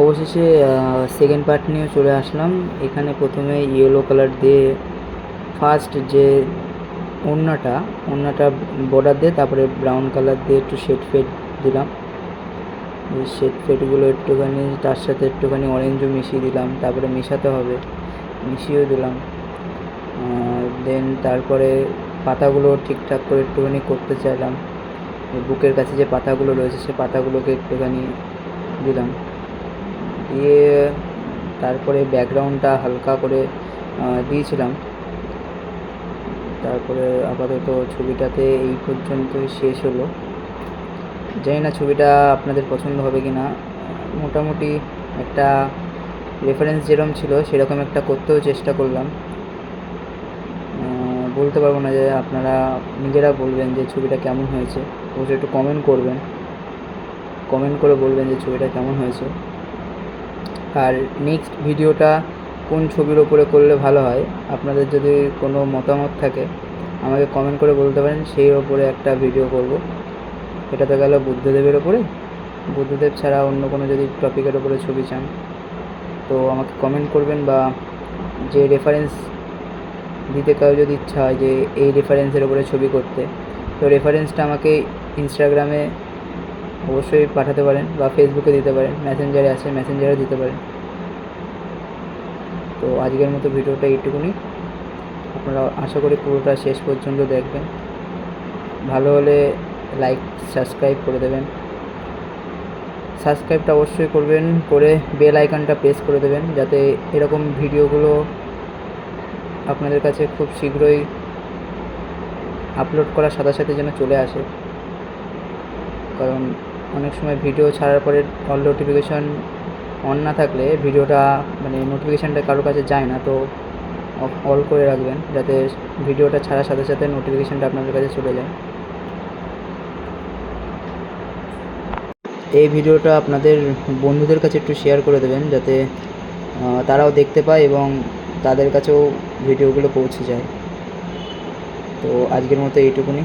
অবশেষে second part নিয়ে চলে আসলাম। এখানে প্রথমে ইয়েলো কালার দিয়ে ফার্স্ট যে ওড়নাটা ওড়নাটা বর্ডার দিয়ে তারপরে ব্রাউন কালার দিয়ে একটু শেড ফেড দিলাম। শেড ফেডগুলো একটুখানি, তার সাথে একটুখানি অরেঞ্জও মিশিয়ে দিলাম। তারপরে মেশাতে হবে, মিশিয়েও দিলাম। দেন তারপরে পাতাগুলো ঠিকঠাক করে একটুখানি করতে চাইলাম। বুকের কাছে যে পাতাগুলো রয়েছে, সে পাতাগুলোকে একটুখানি দিলাম। দিয়ে তারপরে ব্যাকগ্রাউন্ডটা হালকা করে দিয়েছিলাম। তারপরে আপাতত ছবিটাতে এই পর্যন্তই শেষ হলো। জানি না ছবিটা আপনাদের পছন্দ হবে কি না মোটামুটি একটা রেফারেন্স যেরকম ছিল, সেরকম একটা করতেও চেষ্টা করলাম। বলতে পারব না যে আপনারা নিজেরা বলবেন যে ছবিটা কেমন হয়েছে। অবশ্যই একটু কমেন্ট করবেন। কমেন্ট করে বলবেন যে ছবিটা কেমন হয়েছে। আর নেক্সট ভিডিওটা কোন ছবির ওপরে করলে ভালো হয়, আপনাদের যদি কোনো মতামত থাকে, আমাকে কমেন্ট করে বলতে পারেন, সেই ওপরে একটা ভিডিও করব। এটা তো গেল বুদ্ধদেবের ওপরে বুদ্ধদেব ছাড়া অন্য কোনো যদি টপিকের ওপরে ছবি চান, তো আমাকে কমেন্ট করবেন বা যে রেফারেন্স দিতে কারও যদি ইচ্ছা হয় যে এই রেফারেন্সের ওপরে ছবি করতে, তো রেফারেন্সটা আমাকে ইনস্টাগ্রামে অবশ্যই পাঠাতে পারেন বা ফেসবুকে দিতে পারেন। মেসেঞ্জারে আছে মেসেঞ্জারে দিতে পারেন। তো আজকের মতো ভিডিওটা এইটুকুনি। আপনারা আশা করি পুরোটা শেষ পর্যন্ত দেখবেন। ভালো হলে লাইক সাবস্ক্রাইব করে দেবেন। সাবস্ক্রাইবটা অবশ্যই করবেন, করে বেল আইকনটা প্রেস করে দেবেন, যাতে এরকম ভিডিওগুলো আপনাদের কাছে খুব শীঘ্রই আপলোড করার সাথে সাথে যেন চলে আসে। কারণ অনেক সময় ভিডিও ছাড়ার পরে অল নোটিফিকেশন অন না থাকলে ভিডিওটা মানে নোটিফিকেশানটা কারোর কাছে যায় না। তো অল করে রাখবেন যাতে ভিডিওটা ছাড়ার সাথে সাথে নোটিফিকেশানটা আপনাদের কাছে চলে যায়। এই ভিডিওটা আপনাদের বন্ধুদের কাছে একটু শেয়ার করে দেবেন যাতে তারাও দেখতে পায় এবং তাদের কাছেও ভিডিওগুলো পৌঁছে যায়। তো আজকের মতো এইটুকুনি।